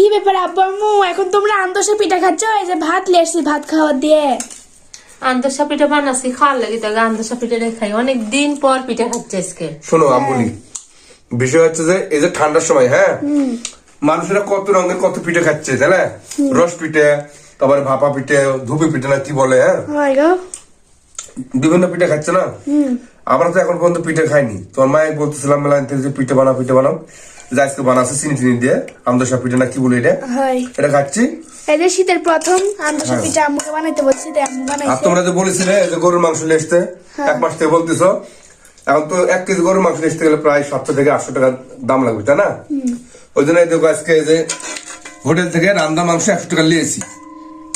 কি ব্যাপার আব্বু আম্মু? এখন তোমরা আন্দোসে পিঠা খাচ্ছ? এই যে ভাত লেসছি ভাত খাওয়ার দিয়ে। আন্দসা পিঠা বানাচ্ছি খাওয়ার লাগে তাকে আন্দসা পিঠা খাই। অনেক দিন পর পিঠা খাচ্ছে আজকে। শোনো আমবুলি বিষয় হচ্ছে যে এই যে ঠান্ডার সময় হ্যাঁ? মানুষেরা কত রঙের কত পিঠে খাচ্ছে তাই না? রস পিঠে তারপরে ভাপা পিঠে ধুপি পিঠে না কি বলে হ্যাঁ? বিভিন্ন পিঠে খাচ্ছে না? আমরা তো এখন পর্যন্ত পিঠে খাইনি। তোমার মায়ের বলতেছিলাম যে পিঠে বানাও পিঠে বানাও। যে আজকে বানাচ্ছে চিনি টিনি দিয়ে আমদশা পিঠে না কি বলে এটা? হয়। এটা খাচ্ছি? এই যে শীতের প্রথম আন্দোসে পিঠা আম্মুকে বানাইতে বলছি তাই আম্মু আর তোমরা যে বলেছিলে যে গরুর মাংস লেসতে এক মাস থেকে বলতেছ এখন তো এক কেজি গরুর মাংস লেসতে গেলে প্রায় সাতশো থেকে আটশো টাকা দাম লাগবে তাই না? ওই জন্য দেখো আজকে এই যে হোটেল থেকে রান্দা মাংস একশো টাকা নিয়েছি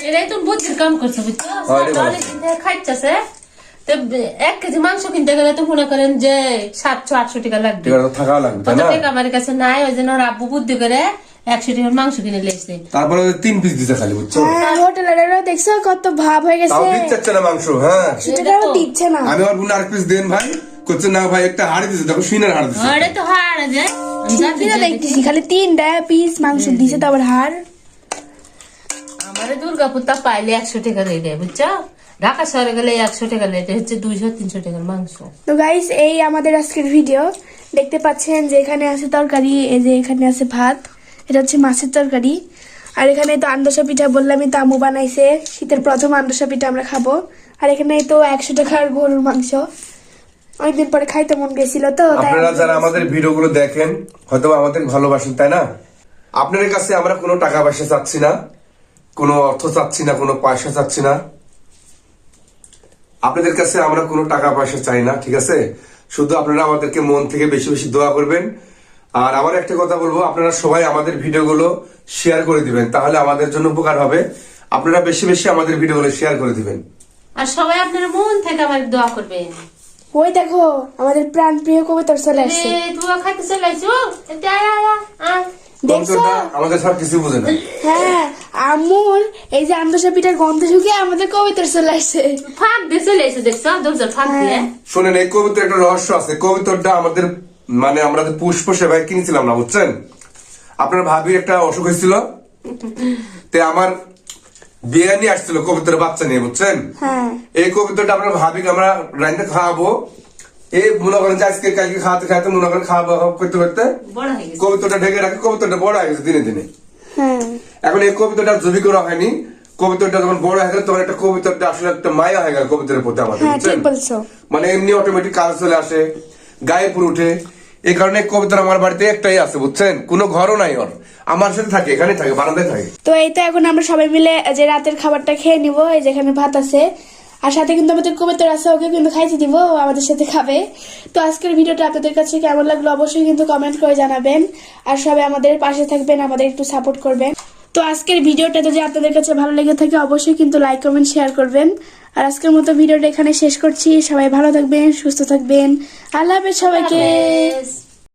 এটাই তো বুদ্ধির কাম করছে বুঝছ? হয় খাইতেছে। তো এক কেজি মাংস কিনতে গেলে তো মনে করেন যে সাতশো আটশো টাকা লাগবে। থাকা লাগবে টাকা আমার কাছে নাই ওই জন্য আব্বু বুদ্ধি করে একশো টাকার মাংস কিনে লেগেছে তারপরে তিন পিস দিতে খালি বুঝছ? হ্যাঁ হোটেলেরও দেখছ কত ভাব হয়ে গেছে। তাও দিতে না মাংস হ্যাঁ। সেটাও দিচ্ছে না। আমি বোন আর পিস দেন ভাই করছে না ভাই একটা হাড়ি দিছে। দেখো শুনে হাড় দিছে। আরে তো হারা যায় ঠিকই দেখতেছি খালি তিনটা পিস মাংস দিছে তো আবার হাড়। আমারে দুর্গাপুর তা পাইলে একশো টাকা দিয়ে দেয় বুঝছ? ঢাকা শহরে গেলে একশো টাকা লেটে হচ্ছে দুইশো তিনশো টাকার মাংস। তো গাইস এই আমাদের আজকের ভিডিও দেখতে পাচ্ছেন যে এখানে আছে তরকারি এই যে এখানে আছে ভাত এটা হচ্ছে মাছের তরকারি। আর এখানে তো আন্দোসা পিঠা বললামই তো আম্মু বানাইছে। শীতের প্রথম আন্দোসা পিঠা আমরা খাব। আর এখানে তো একশো টাকার গরুর মাংস। অনেকদিন পরে খাইতে মন গেছিল তো আপনারা আমি- যারা আমাদের ভিডিওগুলো দেখেন হয়তো আমাদের ভালোবাসেন তাই না? আপনাদের কাছে আমরা কোনো টাকা পয়সা চাচ্ছি না কোনো অর্থ চাচ্ছি না কোনো পয়সা চাচ্ছি না। আপনাদের কাছে আমরা কোনো টাকা পয়সা চাই না ঠিক আছে? শুধু আপনারা আমাদেরকে মন থেকে বেশি বেশি দোয়া করবেন। আর আবার একটা কথা বলব আপনারা সবাই আমাদের ভিডিওগুলো শেয়ার করে দিবেন তাহলে আমাদের জন্য উপকার হবে। আপনারা বেশি বেশি আমাদের ভিডিওগুলো শেয়ার করে দিবেন। আর সবাই আপনার মন থেকে আমার দোয়া করবেন। ওই দেখো আমাদের প্রাণ প্রিয় কবিতার চলে আসছে। দোয়া খাইতে চলে আয়। দেখছ? আমাদের সব কিছু বোঝে না। হ্যাঁ আম্মুর এই যে আন্দোসা পিঠার গন্ধ শুকে আমাদের কবিতার চলে আসছে। ফাঁক দিয়ে চলে এসে দেখছ? দরজার ফাঁক দিয়ে। শোনেন এই কবিতার একটা রহস্য আছে। কবিতরটা আমাদের মানে আমরা পুষ্প সেবায় কিনেছিলাম না বুঝছেন? আপনার ভাবির একটা অসুখ হয়েছিল। তে আমার বিয়ে নিয়ে আসছিল কবিতার বাচ্চা নিয়ে বুঝছেন? হ্যাঁ। এই কবিতাটা আপনার ভাবিকে আমরা রাইতে খাওয়াবো। এই মনে করেন আজকে কালকে খাওয়াতে খাওয়াতে মনে করেন খাওয়া করতে করতে হয়ে কবিতাটা ঢেকে রাখে কবিতাটা বড় হয়ে গেছে দিনে দিনে। হ্যাঁ এখন এই কবিতাটা জবি করা হয়নি কবিতাটা যখন বড় হয়ে গেল তখন একটা কবিতাটা আসলে একটা মায়া হয়ে গেল কবিতার প্রতি আমাদের হ্যাঁ মানে এমনি অটোমেটিক কাজ চলে আসে গায়ে পুরো উঠে। এই কারণে কবিতা আমার বাড়িতে একটাই আছে বুঝছেন? কোনো ঘরও নাই ওর। আমার সাথে থাকে এখানে থাকে বারান্দায় থাকে। তো এই তো এখন আমরা সবাই মিলে যে রাতের খাবারটা খেয়ে নিব এই যেখানে ভাত আছে আর সাথে কিন্তু আমাদের কবিতার আছে, ওকে কিন্তু খাইতে দিব আমাদের সাথে খাবে। তো আজকের ভিডিওটা আপনাদের কাছে কেমন লাগল অবশ্যই কিন্তু কমেন্ট করে জানাবেন। আর সবাই আমাদের পাশে থাকবেন, আমাদের একটু সাপোর্ট করবেন। তো আজকের ভিডিওটা যদি আপনাদের কাছে ভালো লেগে থাকে, অবশ্যই কিন্তু লাইক কমেন্ট শেয়ার করবেন। আর আজকের মতো ভিডিওটা এখানে শেষ করছি। সবাই ভালো থাকবেন, সুস্থ থাকবেন। আল্লাহ হাফেজ সবাইকে.